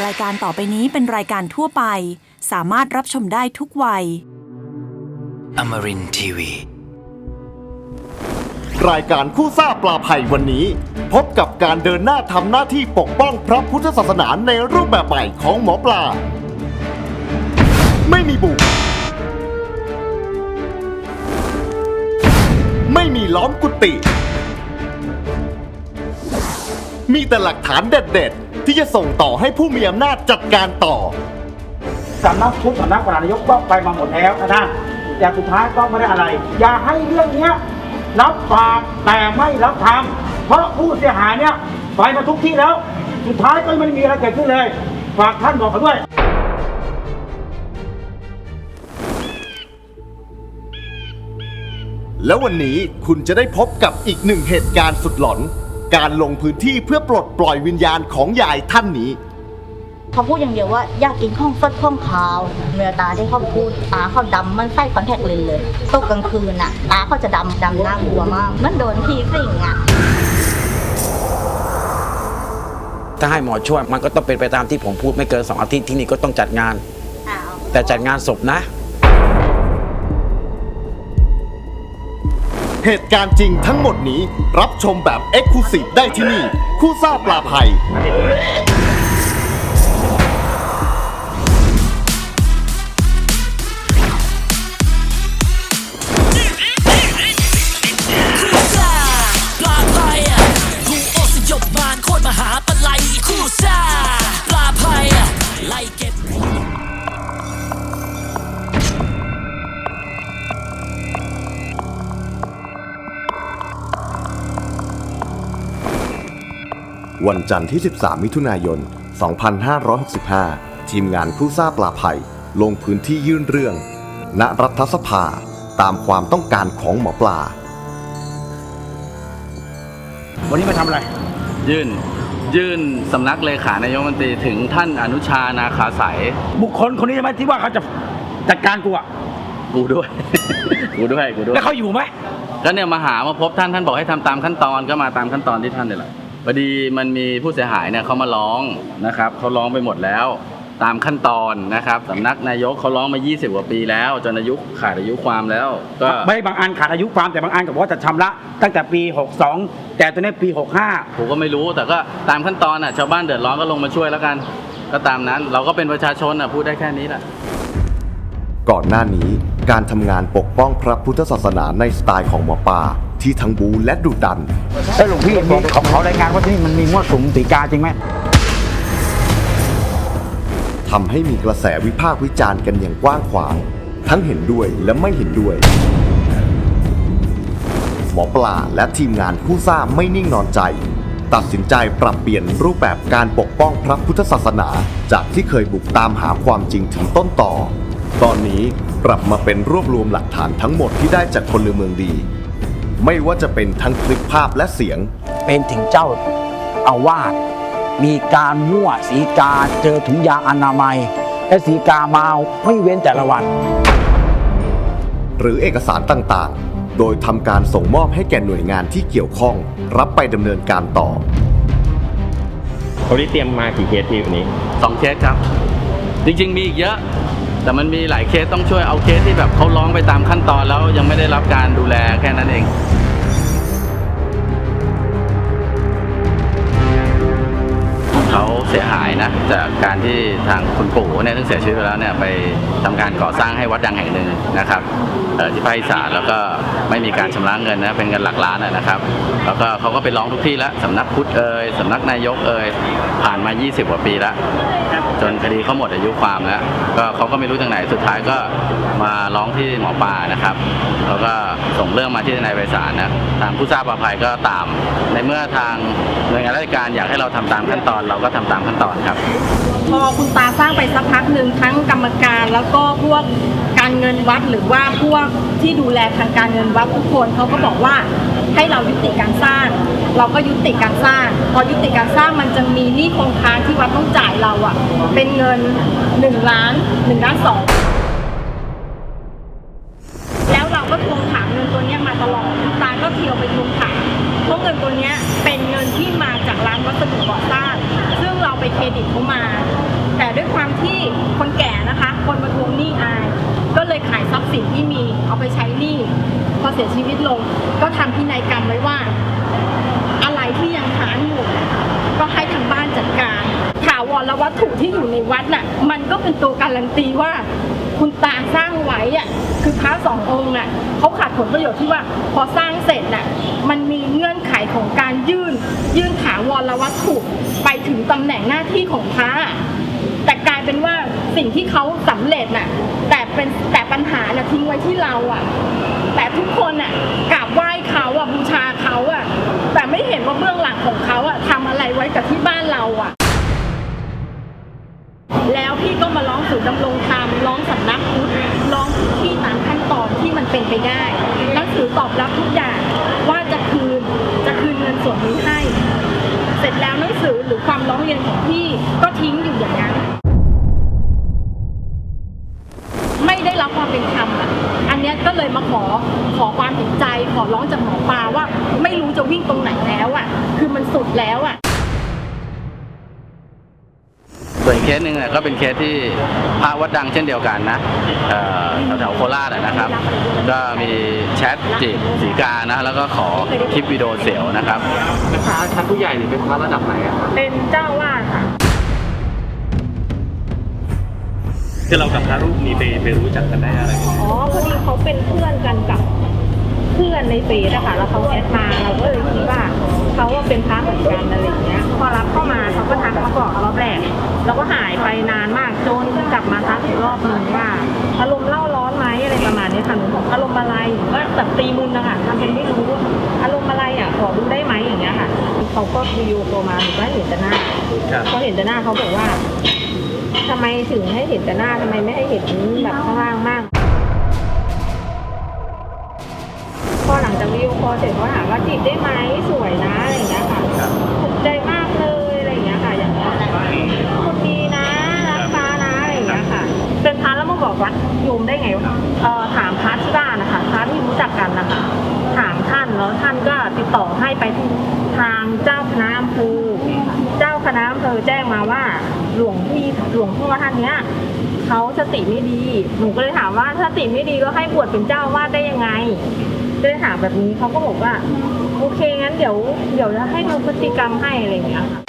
รายการต่อไปนี้เป็นรายการทั่วไป สามารถรับชมได้ทุกวัย Amarin Tiwi. รายการคู่ซ่าปลาภัยวันนี้ พบกับการเดินหน้าทำหน้าที่ปกป้องพระพุทธศาสนาในรูปแบบใหม่ของหมอปลา ไม่มีบุกไม่มีล้อมกุฏิมีแต่หลักฐานเด็ดๆ ที่จะส่งต่อให้ผู้มีอำนาจจัดการต่อ สำนักทุกสำนักประธานนายกก็ไปมาหมดแล้วนะท่านแต่สุดท้ายก็ไม่ได้อะไร อย่าให้เรื่องเนี้ยรับปากแต่ไม่รับทำเพราะผู้เสียหายเนี่ยไปมาทุกที่แล้ว สุดท้ายก็ไม่ได้มีอะไรเกิดขึ้นเลยฝากท่านบอกเขาด้วย แล้ววันนี้คุณจะได้พบกับอีกหนึ่งเหตุการณ์สุดหลอน การลงพื้นที่เพื่อปลดปล่อยวิญญาณของยายท่านนี้ เขาพูดอย่างเดียวว่าอยากกินข้องฟดข้องขาวเนื้อตาที่เขาพูดตาเขาดำมันใส่คอนแทคเลนส์เลยตกกลางคืนน่ะ ตาเขาจะดำดำน่ากลัวมาก มันโดนผีสิงอะถ้าให้หมอช่วยมันก็ต้องเป็นไปตามที่ผมพูดไม่เกิน2อาทิตย์ที่นี่ก็ต้องจัดงาน แต่จัดงานศพนะ เหตุการณ์จริงทั้งหมดนี้รับชมแบบเอ็กซ์คลูซีฟได้ที่นี่ คู่ซ่าปลาภัย วันจันทร์ที่ 13 มิถุนายน 2565 ทีมงานคู่ซ่าปลาภัย ลงพื้นที่ยื่นเรื่อง ณรัฐสภาตามความต้องการของหมอปลา วันนี้มาทำอะไร ยื่น ยื่นสำนักเลขานายกรัฐมนตรีถึงท่านอนุชานาคาสายบุคคลคนนี้ใช่ไหมที่ว่าเขาจะจัดการกูอะกูด้วย กูด้วย กูด้วย แล้วเขาอยู่ไหม ก็เนี่ยมาหามาพบท่านท่านบอกให้ทำตามขั้นตอนก็มาตามขั้นตอนที่ท่านเนี่ยแหละ พอดีมันมีผู้เสียหายเนี่ยเขามาร้องนะครับเขาร้องไปหมดแล้ว ตามขั้นตอนนะครับสำนักนายกเขาร้องมา 20 กว่าปีแล้ว จนอายุขาดอายุความแล้ว ก็ไม่บางอันขาดอายุความแต่บางอันก็บอกว่าจะชำระตั้งแต่ปี 62 แต่ตัวนี้ปี 65 ผมก็ไม่รู้แต่ก็ตามขั้นตอนอะชาวบ้านเดือดร้อนก็ลงมาช่วยแล้วกัน ก็ตามนั้นเราก็เป็นประชาชนอะพูดได้แค่นี้แหละก่อนหน้านี้การทำงานปกป้องพระพุทธศาสนาในสไตล์ของหมอปลา ที่ทั้งบูและดุดัน เอ้ยหลวงพี่มีของเขารายงานว่าที่นี่มันมีมั่วสุมตีกาจริงไหมทำให้มีกระแสวิพากษ์วิจารณ์กันอย่างกว้างขวาง ทั้งเห็นด้วยและไม่เห็นด้วย หมอปลาและทีมงานผู้ซ่าไม่นิ่งนอนใจ ตัดสินใจปรับเปลี่ยนรูปแบบการปกป้องพระพุทธศาสนา จากที่เคยบุกตามหาความจริงถึงต้นต่อ ตอนนี้ปรับมาเป็นรวบรวมหลักฐานทั้งหมดที่ได้จากพลเมืองดี ไม่ว่าจะเป็นทั้งคลิปภาพและเสียง เป็นถึงเจ้าอาวาสมีการมั่วสีกาเจอถุงยางอนามัย และสีกามาไม่เว้นแต่ละวัน หรือเอกสารต่างๆ โดยทำการส่งมอบให้แก่หน่วยงานที่เกี่ยวข้อง รับไปดำเนินการต่อเขาได้เตรียมมากี่เคสพี่วันนี้ สองเคสครับ จริงๆมีอีกเยอะ แต่มันมีหลายเคสต้องช่วยเอาเคสที่แบบเขาร้องไปตามขั้นตอนแล้วยังไม่ได้รับการดูแลแค่นั้นเอง เสียหายนะจากการที่ทางคุณปู่เนี่ยซึ่งเสียชีวิตไปแล้วเนี่ยไปทำการก่อสร้างให้วัดดังแห่งหนึ่งนะครับที่ภาคอีสานแล้วก็ไม่มีการชำระเงินนะเป็นเงินหลักล้านนะนะครับ แล้วก็เขาก็ไปร้องทุกที่แล้วสำนักพุทธเอ่ยสำนักนายกเอ่ยผ่านมา 20 กว่าปีแล้ว จนคดีเขาหมดอายุความแล้ว ก็เขาก็ไม่รู้ทางไหนสุดท้ายก็มาร้องที่หมอปลานะครับแล้วก็ส่งเรื่องมาที่ทนายไพศาลนะทางผู้ทราบประภัยก็ตาม ในเมื่อทางหน่วยงานราชการอยากให้เราทำตามขั้นตอน เราก็ทำตามขั้นตอนครับพอคุณตาสร้างไปสักพักหนึ่งทั้งกรรมการแล้วก็พวก การเงินวัดหรือว่าพวกที่ดูแลทางการเงินวัดทุกคนเขาก็บอกว่าให้เรายุติการสร้าง เราก็ยุติการสร้าง พอยุติการสร้างมันจะมีหนี้คงค้างที่วัดต้องจ่ายเราอะเป็นเงิน1ล้าน1ล้านสองแล้วเราก็ทวงถามเงินตัวนี้มาตลอดตาก็เที่ยวไปทวงถามเพราะเงินตัวเนี้ยเป็นเงินที่มาจากร้านวัสดุก่อสร้าง ซึ่งเราไปเครดิตเขามา แต่ด้วยความที่คนแก่นะคะ คนมาทวงหนี้อาย ก็เลยขายทรัพย์สินที่มีเอาไปใช้หนี้พอเสียชีวิตลง ก็ทำพินัยกรรมไว้ว่า อะไรที่ยังค้างอยู่ ก็ให้ทางบ้านจัดการถาวรละวัตถุที่อยู่ในวัดน่ะ มันก็เป็นตัวการันตีว่า คุณตาสร้างไว้อะคือพระสององค์อะเขาขาดผลประโยชน์ที่ว่า พอสร้างเสร็จน่ะมันมีเงื่อนไขของการยื่น ยื่นถาวรละวัตถุไปถึงตำแหน่งหน้าที่ของพระแต่กลายเป็นว่า สิ่งที่เขาสำเร็จน่ะ แต่เป็นแต่ปัญหาน่ะทิ้งไว้ที่เราอะ แต่ทุกคนอะกราบไหว้เขาอะบูชาเขาอะ แต่ไม่เห็นว่าเบื้องหลังของเขาอะทำอะไรไว้กับที่บ้านเราอะ แล้วพี่ก็มาร้องศูนย์ดำรงธรรมร้องสำนักพุทธร้องที่ตามขั้นตอนที่มันเป็นไปได้หนังสือตอบรับทุกอย่างว่าจะคืนจะคืนเงินส่วนนี้ให้ เสร็จแล้วหนังสือหรือความร้องเรียนของพี่ก็ทิ้งอยู่อย่างนั้น ไม่ได้รับความเป็นธรรมอะ อัน เนี้ยก็เลยมาขอขอความเห็นใจ ขอร้องจากหมอปลาว่า ไม่รู้จะวิ่งตรงไหนแล้วอะ คือมันสุดแล้วอะส่วนอีกเคสหนึ่งเนี่ยก็เป็นเคสที่พระวัดดังเช่นเดียวกันนะเอ่อแถวๆโคราชอะนะครับ ก็มีแชทจีบสีกานะ แล้วก็ขอคลิปวิดีโอเสียวนะครับเป็นพระชั้นผู้ใหญ่หรือเป็นพระระดับไหนอะครับเป็นเจ้าวาดค่ะ คือเรากับพระรูปนี้ไปไปรู้จักกันได้อะไรอ๋อพอดีเขาเป็นเพื่อนกันกับเพื่อนในเฟซอะค่ะแล้วเขาแอดมาเราก็เลยคิดว่าเขาว่าเป็นพระเหมือนกันอะไรอย่างเงี้ยพอรับเข้ามาเขาก็ทักมาก่อนรอบแรกแล้วก็หายไปนานมากจนกลับมาทักอีกรอบหนึงว่าอารมณ์เล่าร้อนไหมอะไรประมาณนี้ค่ะหนูบอกอารมณ์อะไรก็แบบตีมุนนะคะทำเป็นไม่รู้อารมณ์อะไรอะขอดูได้ไหมอย่างเงี้ยค่ะเขาก็วิดีโอโทรมาหนูก็เห็นแต่หน้าครับ พอเห็นแต่หน้าเขาบอกว่า ทำไมถึงให้เห็นแต่หน้าทำไมไม่ให้เห็นแบบข้างล่างมากพอหลังจากวิดีโอคอเสร็จเขาถามว่าจีบได้ไหมสวยนะอะไรอย่างเงี้ยค่ะ หลวงพ่อท่านเนี้ยเขาสติไม่ดี หนูก็เลยถามว่าถ้าสติไม่ดีก็ให้บวชเป็นเจ้าอาวาดได้ยังไงก็เลยถามแบบนี้เขาก็บอกว่า โอเคงั้นเดี๋ยว เดี๋ยวจะให้ดูพฤติกรรมให้อะไรอย่างเงี้ยค่ะ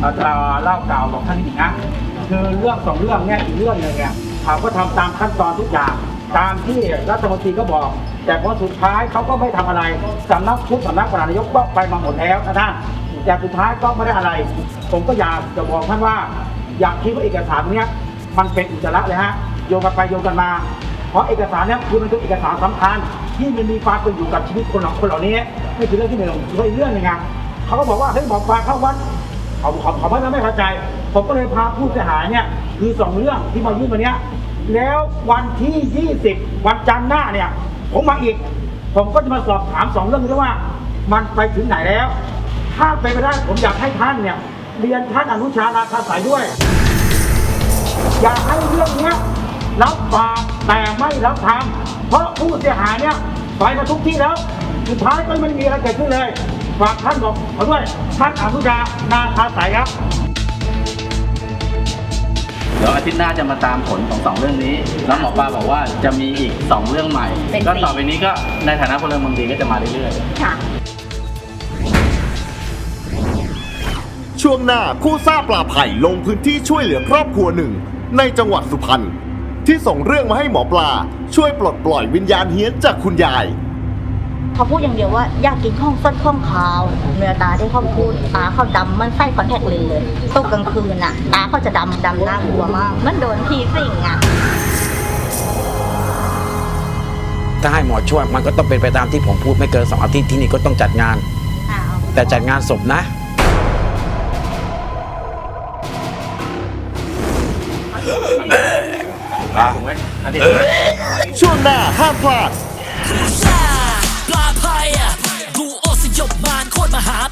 เอ่อเอ่อเล่ากล่าวของท่านอีกนะคือเรื่องสองเรื่องเนี่ยอีกเรื่องหนึ่งเนี่ยเขาก็ทำตามขั้นตอนทุกอย่างตามที่รัฐมนตรีก็บอก แต่พอสุดท้ายเขาก็ไม่ทำอะไรสำนักพุทธสำนักปรานายกก็ไปมาหมดแล้วนะท่านแต่สุดท้ายก็ไม่ได้อะไร ผมก็อยากจะบอกท่านว่า อยากคิดว่าเอกสารเนี้ยมันเป็นอุจจาระเลยฮะโยงกันไปโยงกันมา เพราะเอกสารเนี้ยคือมันเป็นเอกสารสำคัญ ที่มันมีความเป็นอยู่กับชีวิตคนเหล่าคนเหล่านี้นี่คือเรื่องที่หนึ่งอีเรื่องหนึ่งอะเขาก็บอกว่าเฮ้ยหมอปลาเข้าวัด เขาเขาเขาไม่ไม่เข้าใจ ผมก็เลยพาผู้เสียหายเนี่ยคือสองเรื่องที่มายื่นวันนี้แล้ววันที่ 20 วันจันทร์หน้าเนี่ย ผมมาอีก ผมก็จะมาสอบถามสองเรื่องนี้ด้วยว่า มันไปถึงไหนแล้ว ถ้าเป็นไปได้ผมอยากให้ท่านเนี่ยเรียนท่านอนุชานาคาสายด้วย อยากให้เรื่องเนี้ยรับปากแต่ไม่รับทำเพราะผู้เสียหายเนี่ยไปมาทุกที่แล้ว สุดท้ายก็ไม่มีอะไรเกิดขึ้นเลย ฝากท่านบอกเขาด้วยท่านอนุชานาคาสายครับเดี๋ยวอาทิตย์หน้าจะมาตามผลของสองเรื่องนี้ แล้วหมอปลาบอกว่าจะมีอีกสองเรื่องใหม่ เป็นก็สี่ ต่อไปนี้ก็ในฐานะพลเมืองดีก็จะมาเรื่อยๆ ค่ะ ช่วงหน้าคู่ซ่าปลาไผ่ลงพื้นที่ช่วยเหลือครอบครัวหนึ่ง ในจังหวัดสุพรรณที่ส่งเรื่องมาให้หมอปลา ช่วยปลดปล่อยวิญญาณเฮี้ยนจากคุณยาย เขาพูดอย่างเดียวว่าอยากกินข้องส้นข้องขาวเนื้อตาที่เขาพูดตาเขาดำมันใส่คอนแทคเลนส์เลยตกกลางคืนน่ะ ตาเขาจะดำดำน่ากลัวมาก มันโดนผีสิงอะถ้าให้หมอช่วยมันก็ต้องเป็นไปตามที่ผมพูดไม่เกินสองอาทิตย์ที่นี่ก็ต้องจัดงาน แต่จัดงานศพนะช่วงหน้าห้ามพลาด คู่ซ่